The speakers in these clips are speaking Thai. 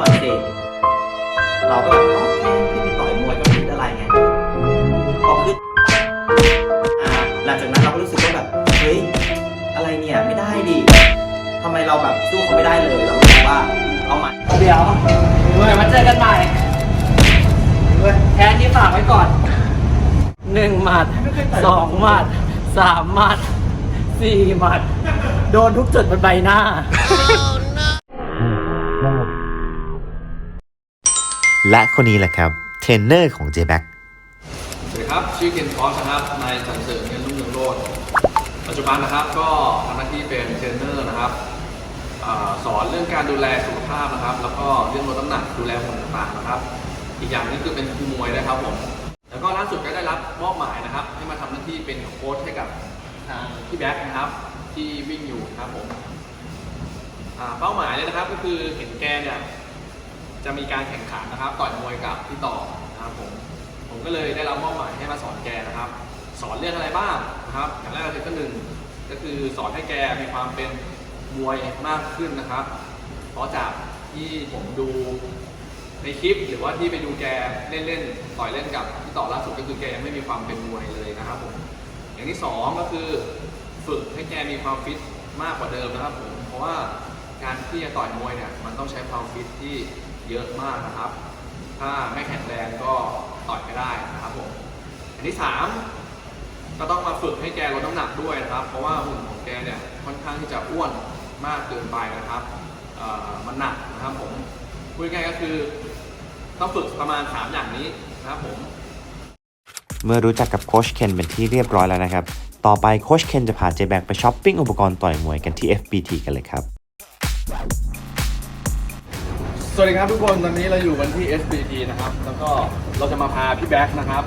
หน่อยสิเราก็แบบโอเคขึ้นไปต่อยมวยก็ไม่คิดอะไรไงพอขึ้นอ่าหลังจากนั้นเราก็รู้สึกว่าแบบเฮ้ยอะไรเนี่ยไม่ได้ดิทำไมเราแบบสู้เขาไม่ได้เลยเรารู้สึกว่าเอาใหม่เดี๋ยวเมื่อมาเจอกันใหม่แค่นี้ฝากไว้ก่อนหนึ่งหมัดสองหมัดสามหมัดสี่หมัด โดนทุกจุดบนใบหน้า และคนนี้แหละครับเทรนเนอร์ของ j b a c สวัสดีครับ ชื่อเคนฟอสนะครับนายสันเสริญเงินรุ่งเรืองโรจน์ปัจจุบันนะครับก็ทำหน้าที่เป็นเทรนเนอร์นะครับอสอนเรื่องการดูแลสุขภาพนะครับ แล้วก็เรื่องลดน้ำหนักดูแลหุ่นต่างๆนะครับ อีกอย่างนึงคือเป็นครูมวยนะครับผมแล้วก็ล่าสุดก็ได้รับมอบหมายนะครับให้มาทำหน้าที่เป็นโค้ชให้กับทางพี่แบ็คนะครับ ที่วิ่งอยู่นะครับผมเป้าหมายเลยนะครับก็คือเห็นแกเนี่ย จะมีการแข่งขันนะครับต่อยมวยกับพี่ต่อนะครับผมผมก็เลยได้รับมอบหมายให้มาสอนแกนะครับ สอนเรื่องอะไรบ้างนะครับ อย่างแรกเลยก็หนึ่งก็คือสอนให้แกมีความเป็นมวยมากขึ้นนะครับ เพราะจากที่ผมดูในคลิปหรือว่าที่ไปดูแกเล่นๆต่อยเล่นกับพี่ต่อล่าสุดก็คือแกยังไม่มีความเป็นมวยเลยนะครับผมอย่างที่สองก็คือฝึกให้แกมีความฟิตมากกว่าเดิมนะครับผมเพราะว่าการที่จะต่อยมวยเนี่ยมันต้องใช้ความฟิตที่ เยอะมากนะครับ ถ้าไม่แข็งแรงก็ต่อยไม่ได้นะครับผมอันที่สามก็ต้องมาฝึกให้แกลดน้ำหนักด้วยนะครับ เพราะว่าหุ่นของแกเนี่ยค่อนข้างที่จะอ้วนมากเกินไปนะครับมันหนักนะครับผมพูดง่ายก็คือต้องฝึกประมาณ 3 อย่างนี้นะครับผมเมื่อรู้จักกับโคชเคนเป็นที่เรียบร้อยแล้วนะครับ ต่อไปโคชเคนจะพา j b a c ไปช้อปปิ้งอุปกรณ์ต่อยมวยกันที่ FBT กันเลยครับ วัสดีครับทุกคนตอนนี้เราอยู่กันที่ SBT นะครับแล้วก็เราจะมาพาพี่แบ็คนะครับ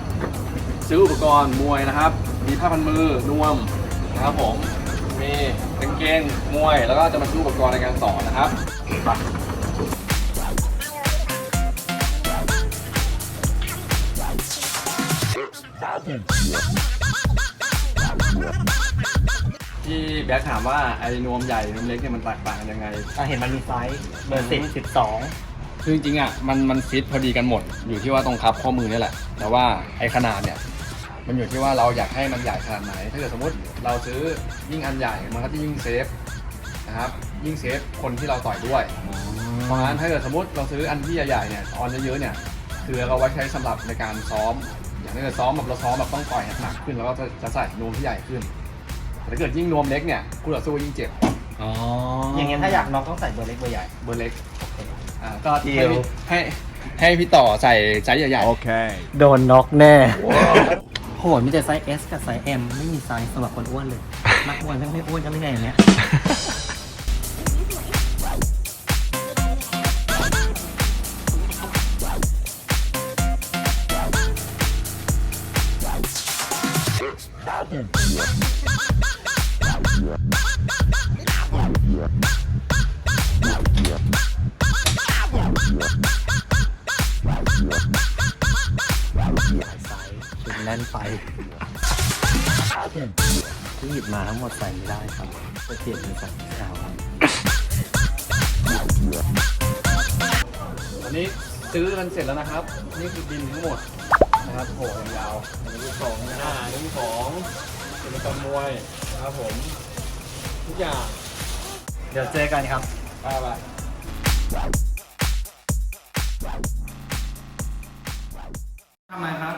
ซื้ออุปกรณ์มวยนะครับ มีผ้าพันมือนวมนะครับผมมีกางเกงมวย แล้วก็จะมาซื้ออุปกรณ์ในการสอนนะครับไปที่ แบ็คถามว่าไอ้นวมใหญ่นวมเล็กเนี่ยมันแตกต่างกันยังไงเห็นมันมีไซส์เบอร์สิบสิบสองคือจริงๆอะมันมันฟิตพอดีกันหมด อยู่ที่ว่าตรงคับข้อมือนี่แหละ แต่ว่าไอ้ขนาดเนี่ย มันอยู่ที่ว่าเราอยากให้มันใหญ่ขนาดไหน ถ้าเกิดสมมติเราซื้อยิ่งอันใหญ่มันก็จะยิ่งเซฟนะครับ ยิ่งเซฟคนที่เราต่อยด้วย เพราะงั้นถ้าเกิดสมมติเราซื้ออันที่ใหญ่ๆเนี่ยออนเยอะๆเนี่ยคือเราไว้ใช้สำหรับในการซ้อม อย่างถ้าเกิดซ้อมแบบเราซ้อมแบบต้องต่อยหนักๆขึ้นแล้วก็จะจะใส่นวมที่ใหญ่ขึ้น แต่ถ้าเกิดยิ่งนวมเล็กเนี่ยคู่ต่อสู้ยิ่งเจ็บอ๋อออย่างเงี้ยถ้าอยากน้องต้องใส่เบอร์เล็กเบอร์ใหญ่ เบอร์เล็กอ่าก็เดีให้ยวพี่ให้ให้พี่ต่อใส่ไซส์ใหญ่ๆโดนน็อกแน่ โหมีแต่ไซส์ S กับไซส์ M ไม่มีไซส์สำหรับคนอ้วนเลย นักอ้วนทั้งไม่อ้วนทั้งไม่ไงอย่างเนี้ยไที่หยิบมาทั้งหมดใส่ไม่ได้ครับจะเปลี่ยนเป็นใส่แถวครับวันนี้ซื้อกันเสร็จแล้วนะครับ นี่คือบินทั้งหมดนะครับโหอย่างยาวอันนี้คือของนะอันนี้ของอุปกรณ์มวยนะครับผมทุกอย่างเดี๋ยวเจอกันครับไปไปทำไมครับ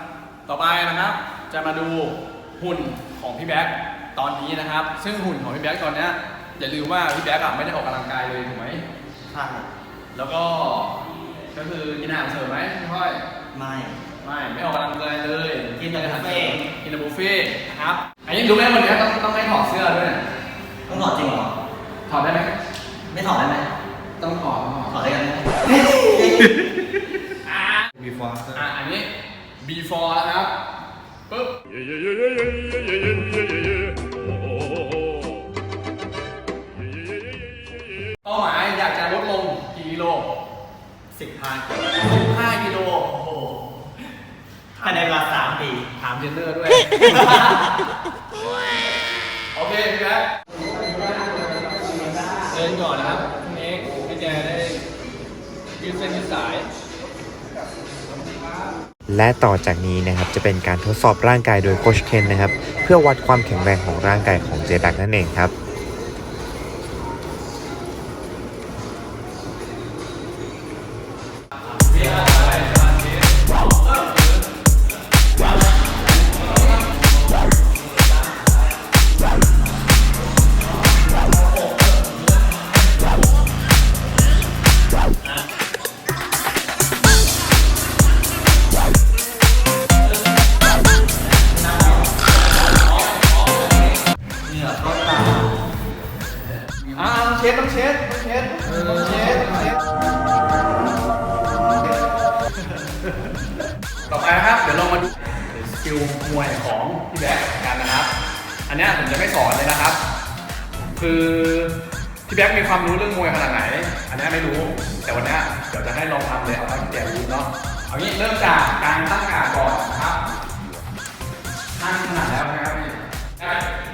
ต่อไปนะครับ จะมาดูหุ่นของพี่แบ็ค ตอนนี้นะครับ ซึ่งหุ่นของพี่แบ็คตอนเนี้ยอย่าลืมว่าพี่แบ็คอะไม่ได้ออกกำลังกายเลยถูกไหมใช่แล้วก็ก็คือกินอาหารเสริมไหมพี่ค่อย ไม่ไม่ไม่ออกกำลังกายเลยกินแต่อาหารบุฟเฟ่ต์กินแต่บุฟเฟ่ต์นะครับอันนี้รู้ไหมวันนี้ต้องต้องไม่ถอดเสื้อด้วยต้องถอดจริงเหรอ ถอดได้ไหมไม่ถอดได้ไหมต้องถอดต้องถอด ถอดได้กันไหมอะ before อะอันนี้ before นะครับปึ๊บเป้ โอเคพี่แบ๊คเดินก่อนนะครับพรุ่งนี้พี่แจได้ยืดเส้นสาย และต่อจากนี้นะครับจะเป็นการทดสอบร่างกายโดยโคชเคนนะครับ เพื่อวัดความแข็งแรงของร่างกายของเจแบ็กนั่นเองครับ สกิลมวยของพี่แบ๊กกันนะครับ อันนี้ผมจะไม่สอนเลยนะครับ คือพี่แบ๊กมีความรู้เรื่องมวยขนาดไหน อันนี้ไม่รู้ แต่วันนี้เดี๋ยวจะให้ลองทำเลยเอาเท่าที่แกรู้เนาะ เอางี้เริ่มจากการตั้งการดก่อนนะครับตั้งขนาดแล้วนะครับ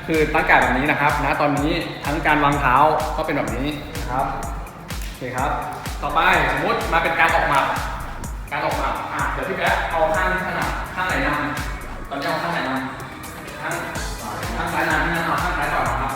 คือตั้งการดแบบนี้นะครับนะตอนนี้ทั้งการวางเท้าก็เป็นแบบนี้นะครับโอเคครับ ต่อไปสมมติมาเป็นการออกหมัดการออกหมัดอะเดี๋ยวพี่แบ๊กเอาข้างขนาดข้างไหนนำ ตอนนี้เอาข้างไหนนำข้างข้างซ้ายนำพี่นะเอาข้างซ้ายก่อนนะครับ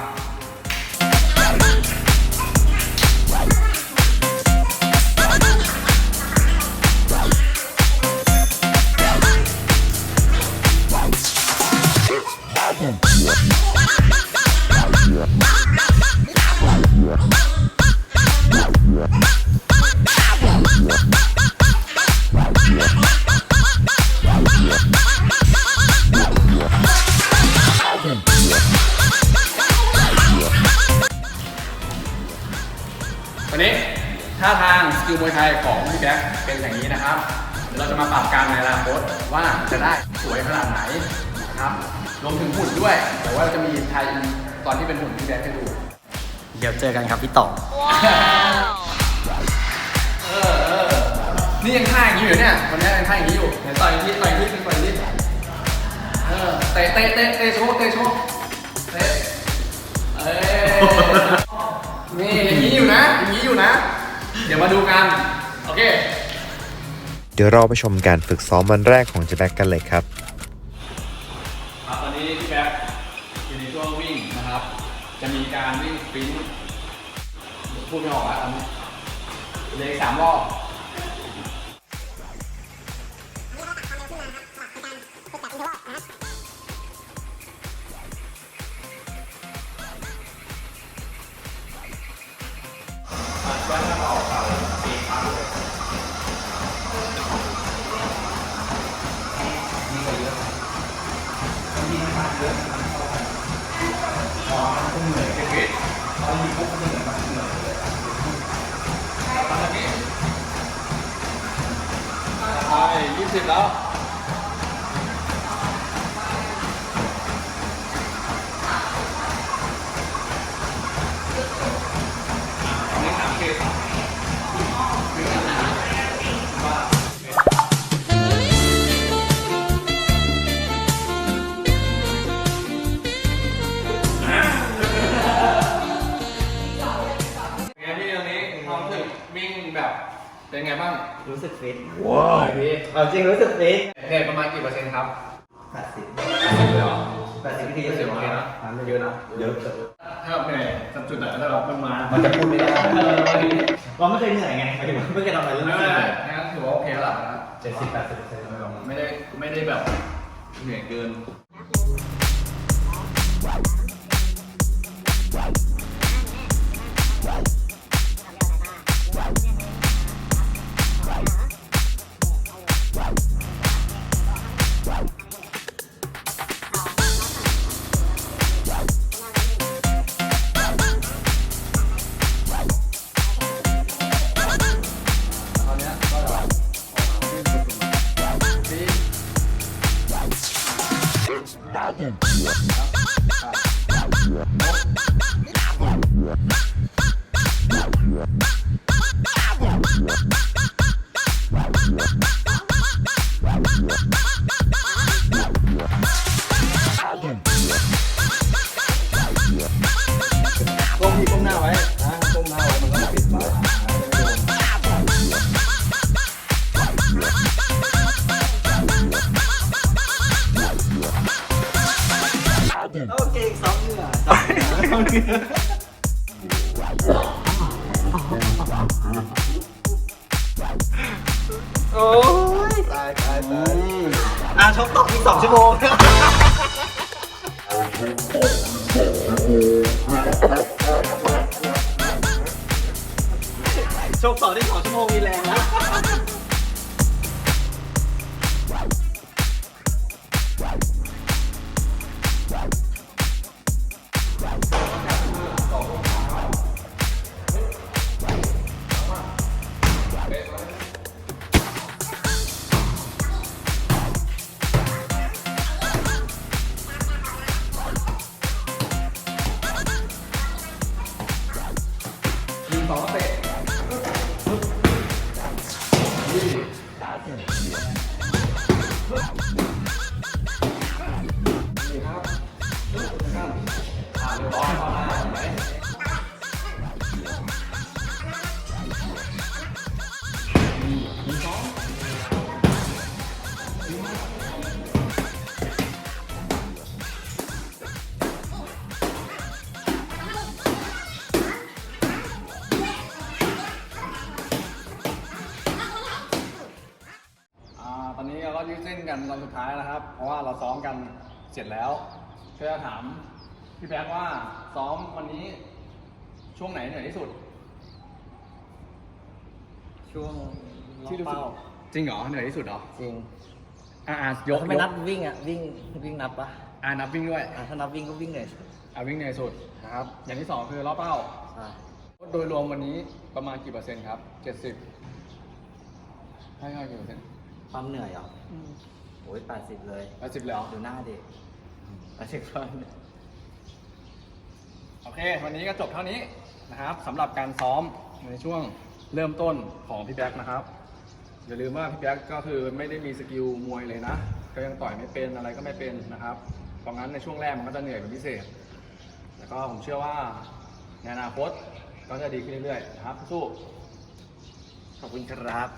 ต อย่างนี้นะครับเดี๋ยวเราจะมาปรับการในอนาคตว่าจะได้สวยขนาดไหนนะครับรวมถึงหุ่นด้วยแต่ว่าจะมีไทยอินตอนที่เป็นหุ่นพี่แบ๊กให้ดูเดี๋ยวเจอกันครับพี่ต่อเออเออนี่ยังท่าอย่างนี้อยู่เนี่ยวันนี้ยังท่าอย่างนี้อยู่ไหนต่อยอีกทีต่อยอีกทีต่อยอีกทีเออเตะเตะเตะเตะโชว์เตะโชว์เตะเอ้ยนี่อย่างนี้อยู่นะอย่างนี้อยู่นะ เดี๋ยวมาดูกัน โอเค เดี๋ยวเราไปชมการฝึกซ้อมวันแรกของเจแบ็กกันเลยครับครับตอนนี้พี่แบ็กอยู่ในช่วงวิ่งนะครับ จะมีการวิ่งสปรินต์พูดไม่ออกแล้วอันนี้เลยสามรอบ ช่ยี่ เป็นไงบ้างรู้สึกฟิตว้าวพี่เอาจริงรู้สึกฟิตเหนื่อยประมาณกี่เปอร์เซ็นต์ครับแปดสิบเลยเหรอแปดสิบวิธีเยอะโอเคนะเยอะนะเยอะถ้าแบบเหนื่อยจำจุดไหนถ้าแบบมันมา มันจะพูดไม่ได้เออเราไม่เคยเหนื่อยไงหมายถึงว่าไม่เคยทำอะไรเรื่องไม่นี้เป็นไรงั้นถือว่าโอเคแล้วล่ะนะเจ็ดสิบแปดสิบเปอร์เซ็นต์ไม่ได้ไม่ได้แบบเหนื่อยเกินต โอ้ยตายตายตายอะชกต่ออีกสองชั่วโมงชกต่อได้สองชั่วโมงมีแรงแล้ว นี่ ยืดเส้นกันตอนสุดท้ายนะครับ เพราะว่าเราซ้อมกันเสร็จแล้วเพื่อถามพี่แบ๊กว่าซ้อมวันนี้ช่วงไหนเหนื่อยที่สุด ช่วงที่รู้สึกเป้าจริงเหรอเหนื่อยที่สุดเหรอจริงอ่าอ่ายกถ้าไม่ยกนับวิ่งอะวิ่งวิ่งนับปะอ่านับวิ่งด้วยอะถ้านับวิ่งก็วิ่งเหนื่อยสุดอ่าวิ่งเหนื่อยสุดนะครับ อย่างที่สองคือรอบเป้าใช่โดยรวมวันนี้ประมาณกี่เปอร์เซ็นต์ครับเจ็ดสิบให้ให้กี่เปอร์เซ็นต์ความเหนื่อยเหรอ โอ้ยแปดสิบเลยแปดสิบแล้วดูหน้าเด็กแปดสิบคนโอเค วันนี้ก็จบเท่านี้นะครับสำหรับการซ้อมในช่วงเริ่มต้นของพี่แบ็กนะครับ อย่าลืมว่าพี่แบ็กก็คือไม่ได้มีสกิลมวยเลยนะ ก็ยังต่อยไม่เป็นอะไรก็ไม่เป็นนะครับเพราะงั้นในช่วงแรกมันก็จะเหนื่อยเป็นพิเศษ แล้วก็ผมเชื่อว่าในอนาคตก็จะดีขึ้นเรื่อยๆนะครับสู้ขอบคุณครับ